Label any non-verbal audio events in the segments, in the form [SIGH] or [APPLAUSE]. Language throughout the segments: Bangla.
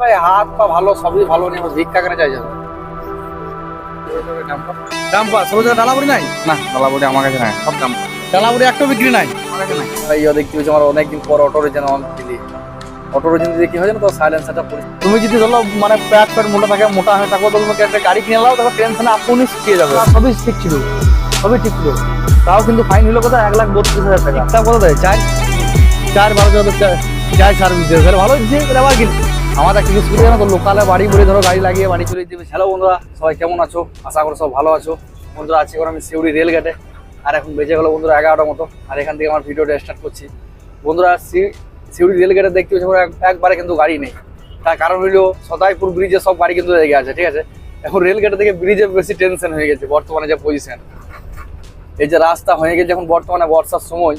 ভাই হাত পা ভালো সবই ভালো নেই ভিক্ষা কেন চাই যাবে। ডালাবুড়ি নাই? না ডালাবুড়ি আমার কাছে নাই সব দাম ডালাবুড়ি একটা বিক্রি নাই? আমার কাছে নাই। ভাই ইয়ে দেখতে হচ্ছে আমার অনেকদিন পর অটো রিজেন অন দিলি। অটো রিজেন দিলে কি হয় জানো তো সাইলেন্সারটা পড়ে তুমি যদি ধরো মানে প্যাট প্যাট মোটা থাকে মোটা হয়ে থাকো তোমাকে একটা গাড়ি কিনে নাও তখন টেনশনে আপনি শিখিয়ে যাবে। সবই ঠিক ছিল। সবই ঠিক ছিল। তাও কিন্তু ফাইন হলো কত এক লাখ বত্রিশ হাজার টাকা। তা কত দেয় চার চার বারো হাজার চার সার্ভিস দেবে। তাহলে ভালো হচ্ছে তাহলে আবার কি আমাদের একটা কিছু জানো তো? লোকালে বাড়ি বলে ধরো গাড়ি লাগিয়ে বাড়ি চলে যাবে হ্যালো বন্ধুরা, সবাই কেমন আছো? আশা করো সব ভালো আছো। বন্ধুরা করে আমি সিউড়ি রেলগেটে আর এখন বেজে গেলো বন্ধুরা এগারোটার মতো, আর এখান থেকে আমার ভিডিওটা স্টার্ট করছি। বন্ধুরা সিউড়ি রেলগেটে দেখতে এক- একবারে কিন্তু গাড়ি নেই। তার কারণ হলো সদাইপুর ব্রিজে সব গাড়ি কিন্তু লেগে আছে, ঠিক আছে? এখন রেলগেটে থেকে ব্রিজে বেশি টেনশন হয়ে গেছে, বর্তমানে যে পজিশন এই যে রাস্তা হয়ে গেছে, এখন বর্তমানে বর্ষার সময়,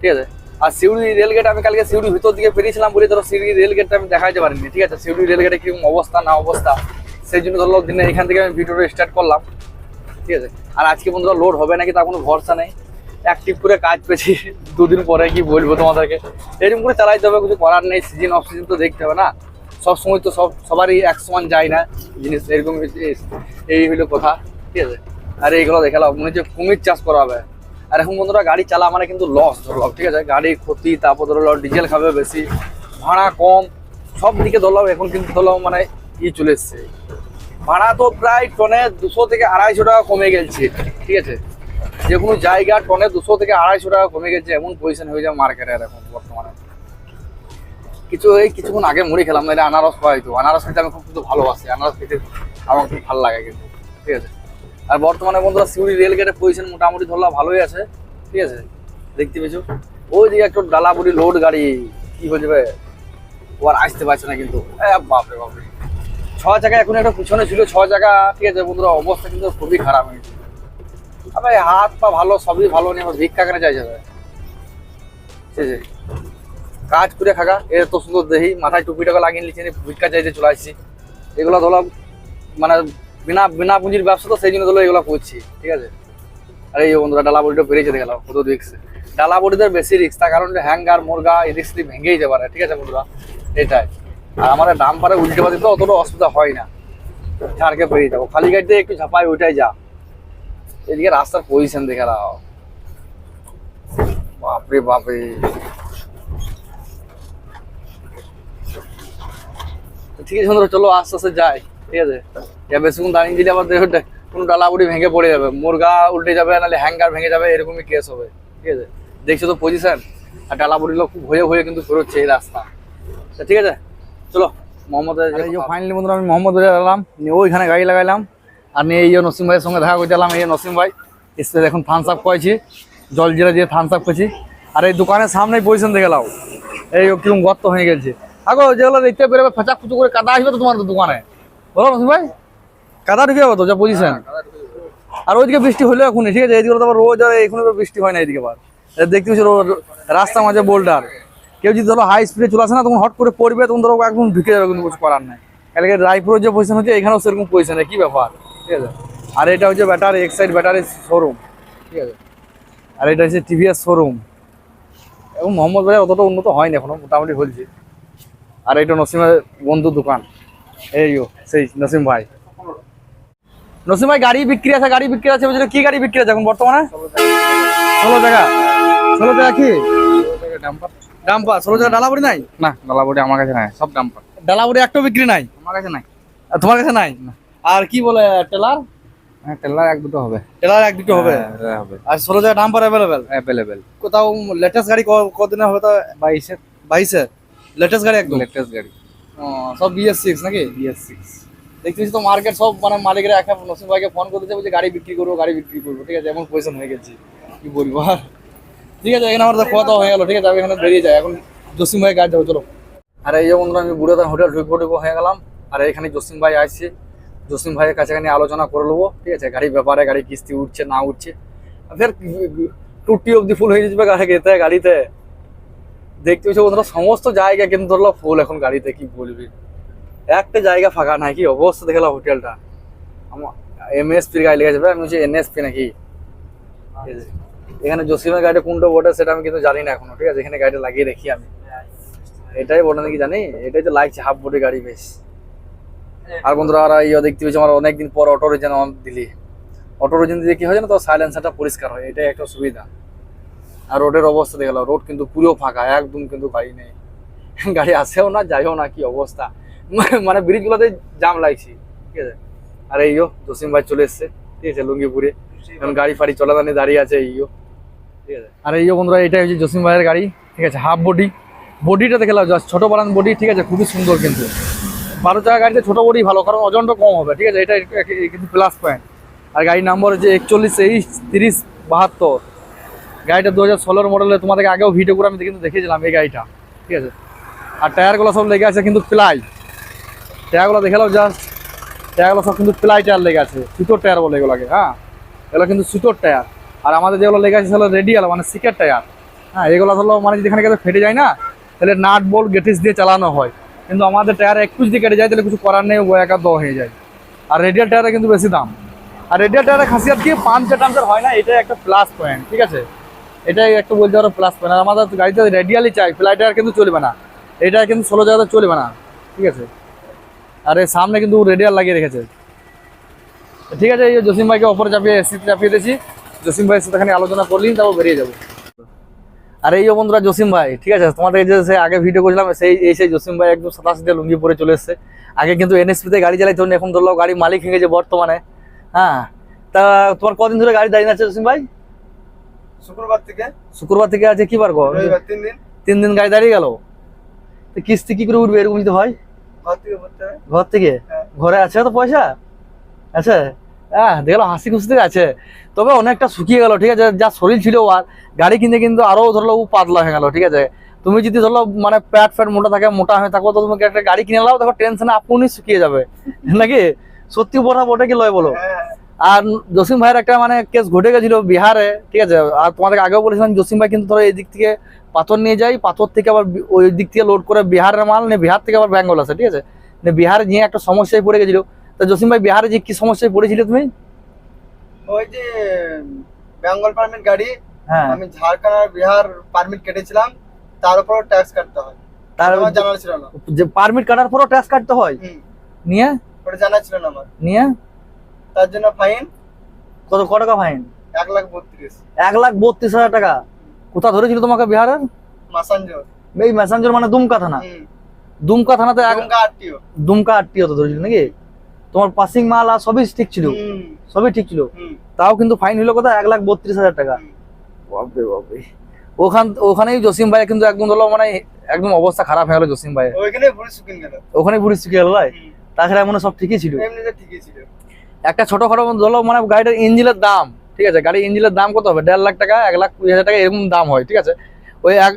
ঠিক আছে? আর সিউড়ি রেলগেট আমি কালকে সিউড়ি ভিতর দিকে বেরিয়েছিলাম বলে ধরো সিউড়ি রেলগেটটা আমি দেখাইতে পারিনি, ঠিক আছে? সিউড়ি রেলগেটে কীরকম অবস্থা, না অবস্থা, সেই জন্য ধরো দিনে এখান থেকে আমি ভিডিওটা স্টার্ট করলাম, ঠিক আছে? আর আজকে বন্ধুরা লোড হবে নাকি তার কোনো ভরসা নেই। অ্যাক্টিভ করে কাজ পেয়েছি, [LAUGHS] দুদিন পরে কি বলব তোমাদেরকে? এরকম করে চালাইতে হবে, কিছু করার নেই সিজন অফ সিজন তো দেখতে হবে না? সব সময় তো সব, সবারই এক সমান যায় না জিনিস, এরকম এই- এই হলো কথা, ঠিক আছে? আর এইগুলো দেখালাম, মনে হচ্ছে কুমির চাষ করা হবে। আর এখন বন্ধুরা গাড়ি চালা মানে কিন্তু লস ধরলাম ঠিক আছে? গাড়ির ক্ষতি, তারপর ধরলাম ডিজেল খাবে বেশি, ভাড়া কম, সব দিকে ধরলাম এখন কিন্তু ধরলাম মানে ই চলে এসছে। ভাড়া তো প্রায় টনে দুশো থেকে আড়াইশো টাকা কমে গেছে, ঠিক আছে? যে কোনো জায়গা টনে দুশো থেকে আড়াইশো টাকা কমে গেছে, এমন পজিশন হয়ে যায় মার্কেটের এখন বর্তমানে। কিছু এই কিছুক্ষণ আগে মুড়ি খেলাম নাহলে আনারস খাওয়া হইতো আনারস খেতে আমি খুব কিন্তু ভালোবাসি, আনারস খেতে আমার খুব ভালো লাগে কিন্তু, ঠিক আছে? আর বর্তমানে বন্ধুরা সিউড়ি রেলগেটের পজিশন মোটামুটি ধরলাম ভালোই আছে। ঠিক আছে? দেখতে পেয়েছ? ওই দিকে একটু ডালাবুড়ি লোড গাড়ি, কি হয়ে যাবে ও আর আসতে পারছে না কিন্তু। বাপরে বাপরে। ছ জায়গা এখন একটা পিছনে ছিল, ছ জায়গা ঠিক আছে বন্ধুরা, অবস্থা কিন্তু খুবই খারাপ হয়েছে। আবে, হাত পা ভালো, সবই ভালো নেই আমার ভিক্ষা কেন চাই যাবে ঠিক আছে? কাজ করে খাগা, এ তো সুন্দর দেহি, মাথায় টুপি টাকা লাগিয়ে নিচ্ছে ভিক্ষা চাইতে চলে আসছি। এগুলো ধরলাম মানে বিনা বিনা পুঁজির ব্যবসা তো সেই জন্য ধরো এগুলো করছি, ঠিক আছে? আর এই বন্ধুরা ডালা বড়িটা বেরিয়ে যেতে গেলাম কত রিক্স ডালা বড়িদের বেশি রিক্স তার কারণ হ্যাঙ্গার, মুরগা এদিক সেদিক ভেঙেই যেতে পারে, ঠিক আছে বন্ধুরা? এটাই। আর আমাদের ডাম পারে উল্টে পাতে তো অতটা অসুবিধা হয় না। ঝাড়কে পেরিয়ে যাব। খালি গাড়িতে একটু ঝাপাই ওইটাই যা। এদিকে রাস্তার পজিশন দেখে নাও বাপরে বাপরে। ঠিক আছে চলো আস্তে আস্তে যাই। ঠিক আছে? এবার বেশিক্ষণ দাঁড়িয়ে দিলে আবার কোনো ডালাবুড়ি ভেঙে পড়ে যাবে। মুরগা উল্টে যাবে নাহলে হ্যাঙ্গার ভেঙে যাবে এরকমই কেস হবে। ঠিক আছে? দেখছ তো পজিশন আর ডালাবুড়ি লোক খুব হয়ে হয়ে কিন্তু বেরোচ্ছে এই রাস্তা। ঠিক আছে? চলো মোহাম্মদ ফাইনালি বন্ধুরা আমি মোহাম্মদ এলাম নিয়ে ওইখানে গাড়ি লাগাইলাম। আর নিয়ে এই যে নসিম ভাইয়ের সঙ্গে দেখা করতে এলাম এই নসিম ভাই। এসে এখন থামস আপ করেছি জল জিরা দিয়ে থামস আপ করছি। আর এই দোকানের সামনেই পজিশন দেখে লাও এই কীরকম গর্ত হয়ে গেছে। আগো যেগুলো দেখতে পেরে ফেঁচা ফুচু করে কাদা আসবে তো তোমার তো দোকানে। বলো নসিম ভাই। কাদা ঢুকে যাবে তো যা পজিশন আর ওইদিকে বৃষ্টি হলো এখন ঠিক আছে? এইদিকে তো আবার রোজ আর এখন বৃষ্টি হয় না এইদিকে আবার। দেখতে পাচ্ছি রাস্তা মাঝে বোল্ডার কেউ যদি ধরো হাই স্পিডে চলে আসে না তখন হট করে পড়বে তখন ধরো একদম ঢুকে যাবে কিন্তু কিছু করার নাই। কালকে রায়পুরের যে পজিশন হচ্ছে এখানেও সেরকম পজিশন কি ব্যাপার? ঠিক আছে? আর এটা হচ্ছে ব্যাটারি এক্সাইড ব্যাটারি শোরুম ঠিক আছে? আর এটা হচ্ছে টিভিএস শোরুম এবং মোহাম্মদ বাজার অতটা উন্নত হয়নি এখনও মোটামুটি হচ্ছে আর এটা নসিমের বন্ধু দোকান। এই সেই নসিম ভাই। নসিম ভাই গাড়ি বিক্রি আছে গাড়ি বিক্রি আছে বুঝলে? কি গাড়ি বিক্রি আছে এখন বর্তমানে? ষোলো টাকা। ষোলো টাকা কি? ডাম্পার। ষোলো টাকা ডালাবুড়ি নাই? না ডালাবুড়ি আমার কাছে নাই সব ডাম্পার। ডালাবুড়ি একটাও বিক্রি নাই? আমার কাছে নাই। তোমার কাছে নাই? আর কি বলে টেলার? হ্যাঁ টেলার এক দুটো হবে। টেলার এক দুটো হবে? হ্যাঁ, হ্যাঁ, আর ষোলো টাকা ডাম্পার অ্যাভেলেবেল অ্যাভেলেবেল কোথাও লেটেস্ট গাড়ি কদিনে হবে তো? বাইশের বাইশে? লেটেস্ট গাড়ি একদম? লেটেস্ট গাড়ি। সব বিএস সিক্স নাকি? বিএস সিক্স দেখতেছি তো মার্কেট সব মানে মালিকরা একা নসিম ভাইকে ফোন করতে বলছে গাড়ি বিক্রি করব গাড়ি বিক্রি করব। ঠিক আছে এমন পয়সা হয়ে গেছে। কি বলব আর? ঠিক আছে এখানে আমার দাওয়া হয়ে গেলো। ঠিক আছে আমি এখানে বেরিয়ে যাই। এখন জসিম ভাই গাড়ি যাব চলো। আর এই যে বন্ধুরা আমি বুড়োদা হোটেল ঢুকবো ঢুকবো হয়ে গেলাম। আর এখানে জসিম ভাই আসছে জসিম ভাইয়ের কাছে এখানে আলোচনা করে নেব। ঠিক আছে গাড়ির ব্যাপারে গাড়ি কিস্তি উঠছে না উঠছে। ফের টুটি অব্দি ফুল হয়ে যাবে গাড়িতে গাড়িতে। দেখতে পাচ্ছি বন্ধুরা, সমস্ত জায়গা কিন্তু ধরলো ফুল এখন গাড়িতে, কি বলবি? একটা জায়গা ফাঁকা নাই, কি অবস্থা দেখলাম হোটেলটা? আমার এমএসপির গাড়ি লেগে যাবে আমি হচ্ছে এনএসপি নাকি। এখানে জসিমের গাড়িটা কোনটা বটে সেটা আমি কিন্তু জানি না এখনও, ঠিক আছে? এখানে গাড়িটা লাগিয়ে রেখি আমি। এটাই বটে নাকি জানি? এটাই তো লাগছে হাফ বডি গাড়ি বেশ। আর বন্ধুরা, আর ইয়ে দেখতে পেয়েছি আমার অনেকদিন পর অটো রিজেন দিলি। অটো রিজেন দিলে কি হয় না তো সাইলেন্সারটা পরিষ্কার হয়, এটাই একটা সুবিধা আর রোডের অবস্থা দেখে রোড কিন্তু পুরো ফাঁকা একদম কিন্তু গাড়ি নেই। গাড়ি আসেও না যাইও না কি অবস্থা। মানে- মানে ব্রিজগুলোতে জাম লাগছে ঠিক আছে? আর এইও জসিম ভাই চলে এসছে ঠিক আছে লুঙ্গিপুরে। এখন গাড়ি ফাড়ি চলা চলাদানি দাঁড়িয়ে আছে এইও ঠিক আছে? আর এইও বন্ধুরা এটাই হচ্ছে জসিম ভাইয়ের গাড়ি ঠিক আছে? Half body. বডিটা দেখে লাও জাস্ট ছোটো বানান বডি ঠিক আছে? খুবই সুন্দর কিন্তু। বারো চাকা গাড়িতে ছোটো বডি ভালো কারণ ওজনটা কম হবে ঠিক আছে? এটা কিন্তু প্লাস পয়েন্ট আর গাড়ির নাম্বার হচ্ছে একচল্লিশ তেইশ তিরিশ বাহাত্তর। গাড়িটা দু হাজার ষোলোর মডেলে তোমাদেরকে আগেও ভিডিও করে আমি কিন্তু দেখেছিলাম এই গাড়িটা, ঠিক আছে? আর টায়ারগুলো সব লেগে আছে কিন্তু প্লাই। টায়ারগুলো দেখে নাও জাস্ট টায়ারগুলো সব কিন্তু প্লাই টায়ার লেগে আছে, সুতোর টায়ার বলে এগুলোকে হ্যাঁ? এগুলো কিন্তু সুতোর টায়ার। আর আমাদের যেগুলো লেগে আছে সেগুলো রেডিয়াল মানে সিকের টায়ার। হ্যাঁ এগুলো হলো মানে যেখানে গেলে ফেটে যায় না, তাহলে নাট বোল্ট গেটিস দিয়ে চালানো হয়। কিন্তু আমাদের টায়ার একটু যদি কেটে যায়, তাহলে কিছু করার নেই একা হয়ে যায়। আর রেডিয়াল টায়ারে কিন্তু বেশি দাম। আর রেডিয়াল টায়ারের খাসিয়াত কি? পাঞ্চার টাঞ্চার হয় না, এটাই একটা প্লাস পয়েন্ট ঠিক আছে? এটাই একটা বলতে পারো প্লাস পয়েন্ট আর আমাদের গাড়িতে রেডিয়ালি চাই ফ্লাই টায়ার কিন্তু চলবে না। এটা কিন্তু ষোলো জায়গাতে চলবে না ঠিক আছে? আর এর সামনে কিন্তু রেডিয়াল লাগিয়ে রেখেছে। ঠিক আছে এই জসিম ভাইকে ওপরে চাপিয়ে সিটে চাপিয়ে দিয়েছি। জসিম ভাইয়ের সাথে আলোচনা করলেন তারপর বেরিয়ে যাব। আর এই বন্ধুরা জসিম ভাই ঠিক আছে? তোমাদের যে সে আগে ভিডিও করেছিলাম সেই এই সেই জসিম ভাই একদম সিধে লুঙ্গি পরে চলে এসছে। আগে কিন্তু এনএসপিতে গাড়ি চালাইতো না, এখন ধরলো গাড়ি মালিক গেছে বর্তমানে। হ্যাঁ তা তোমার কদিন ধরে গাড়ি দাঁড়িয়ে আছে জসিম ভাই? শুক্রবার থেকে। শুক্রবার থেকে আছে কি বার গো? তিন দিন। তিন দিন গাড়ি দাঁড়িয়ে গেল? তো কিস্তি কি করে উঠবে এরকম যদি হয়? ঘর থেকে ঘর হ্যাঁ। ঘরে আছে তো পয়সা? আছে? হ্যাঁ দেখল হাসি খুশিতে আছে। তবে অনেকটা শুকিয়ে গেল ঠিক আছে? যা শরীর ছিল আর। গাড়ি কিনতে কিন্তু আরও ধরলো ও পাতলা হয়ে গেল ঠিক আছে? তুমি যদি ধরলো মানে প্যাট ফ্যাট মোটা থাকে মোটা হয়ে থাকো তো তুমি একটা গাড়ি কিনে নাও দেখো টেনশনে আপনি শুকিয়ে যাবে। নাকি? সত্যি বটা বটে কি লয় বলো? হ্যাঁ আর জসিম ভাইয়ের একটা মানে কেস ঘটে গেছিল বিহারে ঠিক আছে? আর তোমাদেরকে আগেও বলেছিলাম জসিম ভাই কিন্তু ধরো এই দিক থেকে পাথর নিয়ে যাই পাথর থেকে আবার ওই দিক থেকে লোড করে বিহারের মাল নিয়ে বিহার থেকে আবার বেঙ্গল আসে ঠিক আছে? বিহারে নিয়ে একটা সমস্যায় পড়ে গেছিল। তা জসিম ভাই বিহারে যে কি সমস্যায় পড়েছিলে তুমি? ওই যে বেঙ্গল পারমিট গাড়ি হ্যাঁ। আমি ঝাড়খণ্ড আর বিহার পারমিট কেটেছিলাম তার উপর ট্যাক্স কাটতে হয়। তার জানা ছিল না। যে পারমিট কাটার পরও ট্যাক্স কাটতে হয়? নিয়ে? ওটা জানা ছিল না আমার। নিয়ে? তার জন্য ফাইন কত ক টাকা ফাইন এক লাখ বত্রিশ। এক লাখ বত্রিশ হাজার টাকা। কোথা ধরেছিল তোমাকে বিহারের? মাসাঞ্জোর। এই মানে দুমকা থানা। দুমকা থানাতে দুমকা আটটিও। তো ধরেছিল নাকি? তোমার পাসিং মাল আর সবই ঠিক ছিল। সবই ঠিক ছিল। তাও কিন্তু ফাইন হলো কথা এক লাখ বত্রিশ হাজার টাকা। বাপরে বাপরে। ওখান ওখানেই জসিম ভাই কিন্তু একদম ধরলো মানে একদম অবস্থা খারাপ হয়ে গেলো জসিম ভাই ওইখানে ভুল শুকিয়ে গেল। ওখানে পুলিশ শিখে গেল তাছাড়া মনে সব ঠিকই ছিল। এমনিতে ঠিকই ছিল। একটা ছোটখাটো ধরো মানে গাড়িটার ইঞ্জিনের দাম ঠিক আছে গাড়ির ইঞ্জিনের দাম কত হবে? দেড় লাখ টাকা এক লাখ কুড়ি হাজার টাকা এরকম দাম হয় ঠিক আছে? ওই এক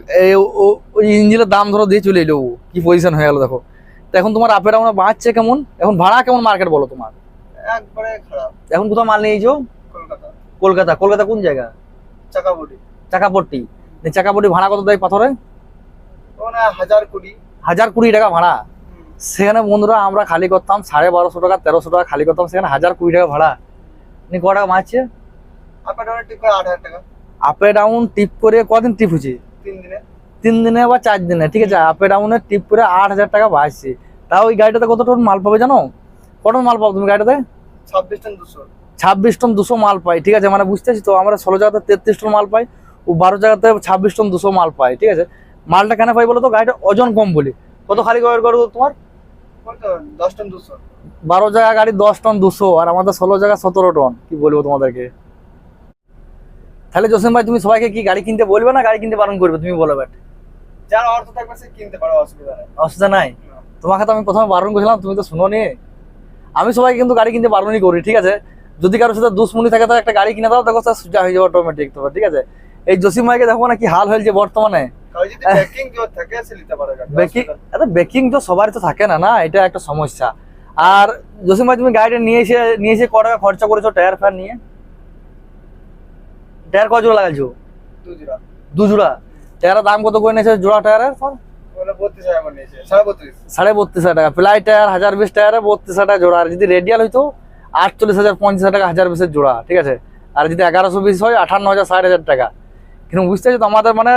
ওই ইঞ্জিনের দাম ধরো দিয়ে চলে এলো। কি পজিশন হয়ে গেলো দেখো। তো এখন তোমার আপের আমরা বাঁচছে কেমন? এখন ভাড়া কেমন মার্কেট বলো তোমার? একবারে খারাপ। এখন কোথাও মাল নিয়েছো কলকাতা। কলকাতা কলকাতা কোন জায়গা? চাকাপট্টি। এই চাকাপট্টি ভাড়া কত দেয় পাথরে? হাজার কুড়ি। হাজার কুড়ি টাকা ভাড়া। সেখানে বন্ধুরা আমরা খালি করতাম সাড়ে বারোশো টাকা তেরোশো টাকা খালি করতাম সেখানে হাজার কুড়ি টাকা ভাড়া। নি ক টাকা। মারছে আপে ডাউন টিপ করে কদিন টিপ হচ্ছে তিন দিনে। বা চার দিনে ঠিক আছে? আপে ডাউনে টিপ করে আট হাজার টাকা বাঁচছে তাও ওই গাড়িটাতে কত টন মাল পাবে জানো? কত মাল পাবো তুমি গাড়িটাতে? ছাব্বিশ টন দুশো। ছাব্বিশ টন দুশো মাল পাই ঠিক আছে? মানে বুঝতেছি তো আমরা ষোলো জায়গাতে তেত্রিশ টন মাল পাই ও বারো জায়গাতে ছাব্বিশ টন দুশো মাল পাই ঠিক আছে? মালটা কেন পাই বলো তো? গাড়িটা ওজন কম বলি। কত খালি করব তোমার? বারো জায়গা গাড়ি দশ টন দুশো আর আমাদের ষোলো জায়গা সতেরো টন। কি বলব তোমাদেরকে? তাহলে জসিম ভাই তুমি সবাইকে কি গাড়ি কিনতে বলবে না গাড়ি কিনতে বারণ করবে? তুমি বলো ব্যাট। যার অর্থ থাকবে সে কিনতে পারে অসুবিধা নেই। অসুবিধা নাই? তোমাকে তো আমি প্রথমে বারণ করেছিলাম তুমি তো শুনো নি আমি সবাইকে কিন্তু গাড়ি কিনতে বারণই করি ঠিক আছে? যদি কারোর সাথে দুশ্মনী থাকে তো একটা গাড়ি কিনে দাও স্যার সোজা হয়ে যাবে অটোমেটিক তোমার ঠিক আছে? এই জসিম ভাইকে দেখো না কি হাল হয়েছে বর্তমানে। বেকিং তো সবারই তো থাকে না না? এটা একটা সমস্যা। আর জসিম ভাই তুমি গাড়িটা নিয়ে এসে নিয়ে এসে ক টাকা খরচা করেছ টায়ার ফ্যান নিয়ে? টায়ার কত জোড়া লাগাইছো দু জোড়া টায়ারের দাম কত করে নিয়েছে জোড়া টায়ারের সাড়ে বত্রিশ। সাড়ে বত্রিশ হাজার টাকা। প্লাই টায়ার হাজার বিশ টায়ারে বত্রিশ হাজার টাকা জোড়া। আর যদি রেডিয়াল হইতো আটচল্লিশ হাজার পঞ্চাশ হাজার টাকা হাজার বিশের জোড়া ঠিক আছে? আর যদি এগারোশো বিশ হয় আঠান্ন হাজার ষাট হাজার টাকা। কিন্তু বুঝতে পারছ তো আমাদের মানে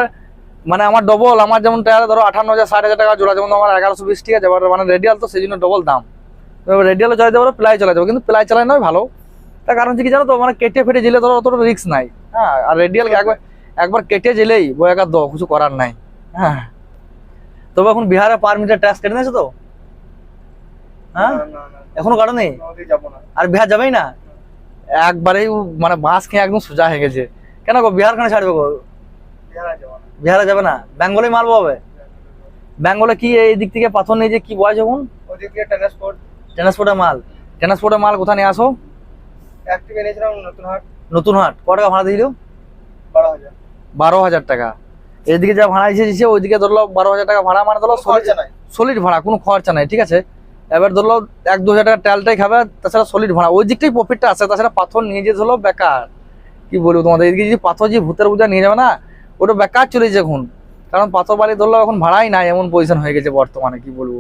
মানে আমার ডবল আমার যেমন টায়ারে ধরো আঠান্ন হাজার ষাট হাজার টাকা জোড়া যেমন আমার এগারোশো বিশ ঠিক আছে? মানে রেডিয়াল তো সেই জন্য ডবল দাম। রেডিয়ালে চালাতে পারো প্লাই চালাতে পারো কিন্তু প্লাই চালাই নয় ভালো। তার কারণ হচ্ছে কি জানো তো মানে কেটে ফেটে জেলে ধরো অতটা রিস্ক নাই। হ্যাঁ আর রেডিয়াল একবার একবার কেটে জেলেই বয়াকার দ কিছু করার নাই। হ্যাঁ। তবে এখন বিহারে পারমিটের ট্যাক্স কেটে নিয়েছো তো? হ্যাঁ? এখনও কাটেনি ওদিকে যাব না। আর বিহার যাবেই না? একবারেই মানে বাঁশ খেয়ে একদম সোজা হয়ে গেছে। কেন গো বিহার খানে ছাড়বে গো? বিহারে যাব না। বিহারে যাবে না। বেঙ্গলে মারবো হবে। বেঙ্গলে কি এই দিক থেকে পাথর নিয়ে যে কি বয় যখন? ট্রান্সপোর্ট ট্রান্সপোর্টের মাল। ট্রান্সপোর্টের মাল কোথায় নিয়ে আসো? নতুন হাট নতুন হাট। ক টাকা ভাড়া দিল? বারো হাজার। বারো হাজার টাকা। এদিকে যা ভাড়া এসেছে ওইদিকে ধরলো বারো হাজার টাকা ভাড়া মানে ধরলো সলিড ভাড়া কোনো খরচা নাই ঠিক আছে? এবার ধরলো এক দু হাজার টাকা তেলটাই খাবে তাছাড়া সলিড ভাড়া। ওই দিকটাই প্রফিটটা আছে তাছাড়া পাথর নিয়ে যেতে হলো বেকার। কি বলব তোমাদের? এদিকে যদি পাথর যে ভূতের বোঝা নিয়ে যাবে না ওটা বেকার চলে যাচ্ছে এখন। কারণ পাথর বাড়ি ধরলো এখন ভাড়াই নাই এমন পজিশন হয়ে গেছে বর্তমানে কি বলব?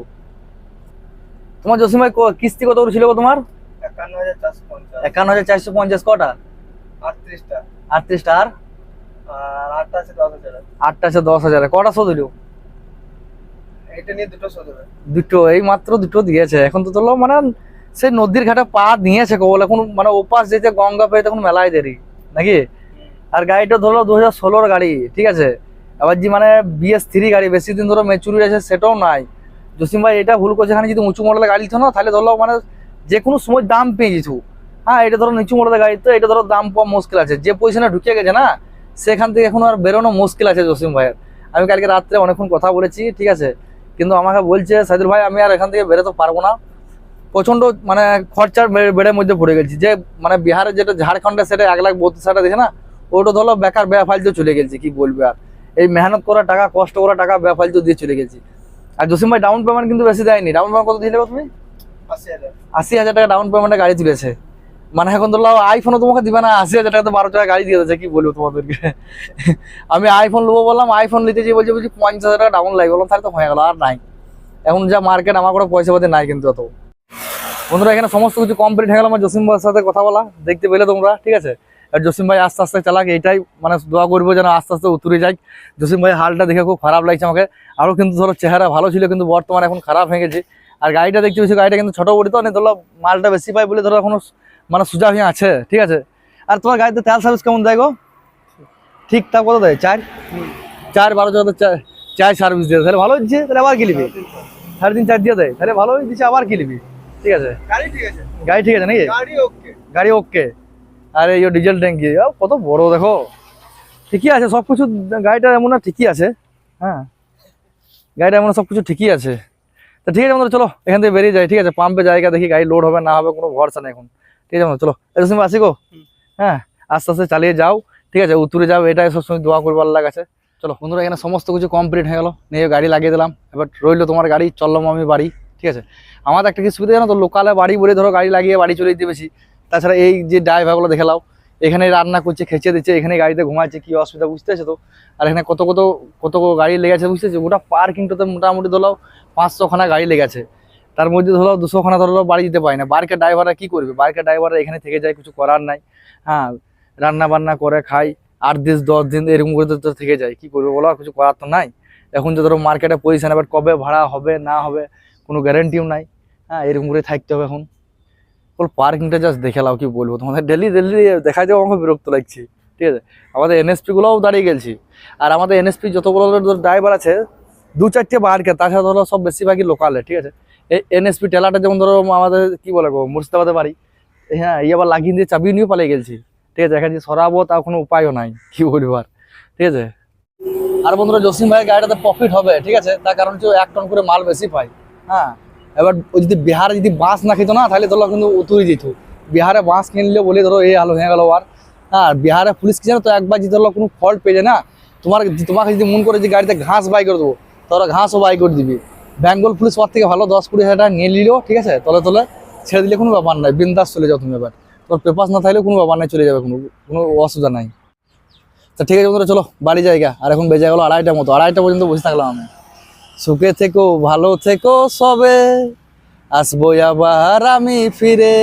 তোমার জসিমাই কিস্তি কত ছিল গো তোমার? একান্ন হাজার চারশো পঞ্চাশ। কটা? আটত্রিশটা। আর? দশ হাজার। কটা দিল দুটো এই মাত্র দুটো দিয়েছে। এখন তো মানে সেই নদীর ঘাটে পা দিয়েছে কেবল। এখন মানে ওপাশ যেতে গঙ্গা পেয়ে তখন মেলায় দেরি। নাকি? আর গাড়িটা ধরলো দু হাজার গাড়ি, ঠিক আছে? আবার যে মানে বিএস থ্রি গাড়ি, বেশি দিন ধরো ম্যাচুরিটি আছে সেটাও নাই। জসিম ভাই, এটা ভুল করছে, এখানে যদি উঁচু মডেলের গাড়ি না, তাহলে ধরলো মানে যে কোনো সময় দাম পেয়ে যেত হ্যাঁ এটা ধরো নিচু মডেলের গাড়ি, তো এটা ধরো দাম পাওয়া মুশকিল আছে। যে পজিশনে ঢুকে গেছে না, সেখান থেকে এখন আর বেরোনো মুশকিল আছে জসিম ভাইয়ের। আমি কালকে রাত্রে অনেকক্ষণ কথা বলেছি, ঠিক আছে? কিন্তু আমাকে বলছে সাইদুল ভাই, আমি আর এখান থেকে বেরোতে পারব না। প্রচণ্ড মানে খরচার বেড়ের মধ্যে পড়ে গেছি। যে মানে বিহারের যেটা ঝাড়খণ্ডে সেটা এক লাখ বত্রিশ হাজার দেখে না ওটা ধরো বেকার, বেফালতু চলে গেছে, কি বলবে আর। এই মেহনত করা টাকা, কষ্ট করা টাকা বেফালতু দিয়ে চলে গেছি। আর জসিম ভাই ডাউন পেমেন্ট কিন্তু বেশি দেয়নি। ডাউন পেমেন্ট কত দিলে তুমি? আশি হাজার টাকা ডাউন পেমেন্টে গাড়ি তুলেছে। মানে এখন ধরো আইফোনও তোমাকে দিবে না, আশি হাজার টাকা তো বারো টাকা গাড়ি দিয়ে দিয়েছে, কি বলব তোমাদেরকে? আমি আইফোন নেব বললাম আইফোন নিতে যে বলছি বলছি পঞ্চাশ হাজার টাকা ডাউন লাগে বললাম, তাহলে তো হয়ে গেল, আর নাই। এখন যা মার্কেট আমার কোনো পয়সা পাতি নাই কিন্তু অত। বন্ধুরা, এখানে সমস্ত কিছু কমপ্লিট হয়ে গেল, আমার জসিম সাথে কথা বলা। দেখতে পেলে তোমরা, ঠিক আছে? আর জসিম ভাই আস্তে আস্তে চালাক এইটাই মানে দোয়া করব যেন আস্তে আস্তে উতরে যাই। জসিম ভাই হালটা দেখে খুব খারাপ লাগছে আমাকে। আরও কিন্তু ধরো চেহারা ভালো ছিল কিন্তু বর্তমানে এখন খারাপ হয়ে গেছে। আর গাড়িটা দেখতে পেয়েছি গাড়িটা কিন্তু ছোটো বড়ি তো অনেক ধরো মালটা বেশি পাই বলে ধরো এখনও মানে সোজা হয়ে আছে ঠিক আছে? আর তোমার গাড়িতে তেল সার্ভিস কেমন দেয় গো? ঠিকঠাক কত দেয়? চার? চার বারো চোদ্দ চার সার্ভিস দিয়ে। তাহলে ভালো হচ্ছে তাহলে আবার কি নিবি? সাড়ে তিন চার দিয়ে দেয়। তাহলে ভালোই দিচ্ছে আবার কি নিবি? ঠিক আছে? গাড়ি ঠিক আছে। গাড়ি ঠিক আছে নাকি? গাড়ি ওকে গাড়ি ওকে আর, এই ডিজেল ট্যাঙ্কি কত বড়, দেখো। ঠিকই আছে সব কিছু গাড়িটা এমন না, ঠিকই আছে। হ্যাঁ গাড়িটা এমন সব কিছু ঠিকই আছে। তা ঠিক আছে, বন্ধুরা, চলো, এখান থেকে বেরিয়ে যাই, ঠিক আছে? পাম্পে জায়গা দেখি, গাড়ি লোড হবে, না হবে, কোনো ভরসা নেই এখন। ঠিক আছে চলো এরকম আসি গো। হ্যাঁ আস্তে আস্তে চালিয়ে যাও। ঠিক আছে, উত্তরে যাও, এটাই সবসময় দোয়া করব আল্লাহ চলো, বন্ধুরা, এখানে সমস্ত কিছু কমপ্লিট হয়ে গেলো। নিয়ে গাড়ি লাগিয়ে দিলাম। এবার রইল তোমার গাড়ি চললাম আমি বাড়ি। ঠিক আছে? আমাদের একটা কি সুবিধা জানো তো? লোকালে বাড়ি বলে ধরো, গাড়ি লাগিয়ে বাড়ি চলে যেতে বেশি। তাছাড়া এই যে ড্রাইভারগুলো দেখে লাও, এখানে রান্না করছে খেচে দিচ্ছে, এখানে গাড়িতে ঘুমাচ্ছে, কি অসুবিধা বুঝতেছে তো? আর এখানে কত কত কত গাড়ি লেগেছে বুঝতেছে? গোটা পার্কিংটাতে মোটামুটি ধরো পাঁচশো খানা গাড়ি লেগেছে তার মধ্যে ধরো দুশো খানা ধরো বাড়ি যেতে পারে না। বাইকের ড্রাইভাররা কি করবে? বাইকের ড্রাইভাররা এখানে থেকে যায়, কিছু করার নাই। হ্যাঁ রান্না বান্না করে খাই আট দিন, দশ দিন এরকম করে তো থেকে যায়। কি করবে বলো? কিছু করার তো নাই। এখন যে ধরো মার্কেটে পজিশন এবার কবে ভাড়া হবে, না হবে, কোনো গ্যারেন্টিও নাই। হ্যাঁ এরকম করে থাকতে হবে এখন। বল পার্কিংটা জাস্ট দেখে লাও কি বলব? তোমাদের ডেলি ডেলি দেখা যাও আমাকে বিরক্ত লাগছে। ঠিক আছে? আমাদের এনএসপি গুলোও দাঁড়িয়ে গেছি আর আমাদের এনএসপি যতগুলো ড্রাইভার আছে, দু চারটে বারকে তাছাড়া ধরো সব বেশিরভাগই লোকালে ঠিক আছে? এই এনএসপি টেলাটা যেমন ধরো আমাদের কি বলে গো মুর্শিদাবাদে বাড়ি হ্যাঁ এই আবার লাগিয়ে দিয়ে চাবি নিয়েও পালিয়ে গেছি ঠিক আছে? এখানে সরাবো তার কোনো উপায়ও নাই, কি বলব আর। ঠিক আছে? আর বন্ধুরা, জসিম ভাইয়ের গাড়িটাতে প্রফিট হবে, ঠিক আছে? তার কারণ হচ্ছে এক টন করে মাল বেশি পাই হ্যাঁ? এবার যদি বিহারে যদি বাঁশ না খেত না, তাহলে ধরো কিন্তু উতুই যেত। বিহারে বাঁশ কিনলে বলে ধরো, এই আলো হয়ে গেল আর। হ্যাঁ বিহারে পুলিশ কি জানো তো, একবার যদি ধরো কোনো ফল্ট পেয়ে না, তোমার তোমাকে যদি মন করে যে গাড়িতে ঘাস বাই করে দেবো তোরা ঘাসও বাই করে দিবি। বেঙ্গল পুলিশ ওর থেকে ভালো, দশ কুড়ি হাজার টাকা নিয়ে নিলেও ঠিক আছে? তলে তলে ছেড়ে দিলে কোনো ব্যাপার নাই, বিন্দাস চলে যাও তুমি এবার। তোর পেপার না থাকলে কোনো ব্যাপার নাই, চলে যাবে কোনো কোনো অসুবিধা নাই। তা ঠিক আছে বন্ধুরা, চলো, বাড়ি জায়গা আর এখন বেজে গেলো আড়াইটার মতো, আড়াইটা পর্যন্ত বসে থাকলাম আমি। সুখে থেকো ভালো থেকো সবে। আসব আবার আমি ফিরে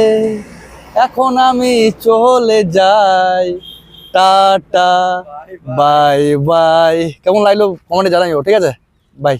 এখন আমি চলে যাই। Tata bye bye. কেমন লাগল? কমেন্টে জানাইও ঠিক আছে? বাই।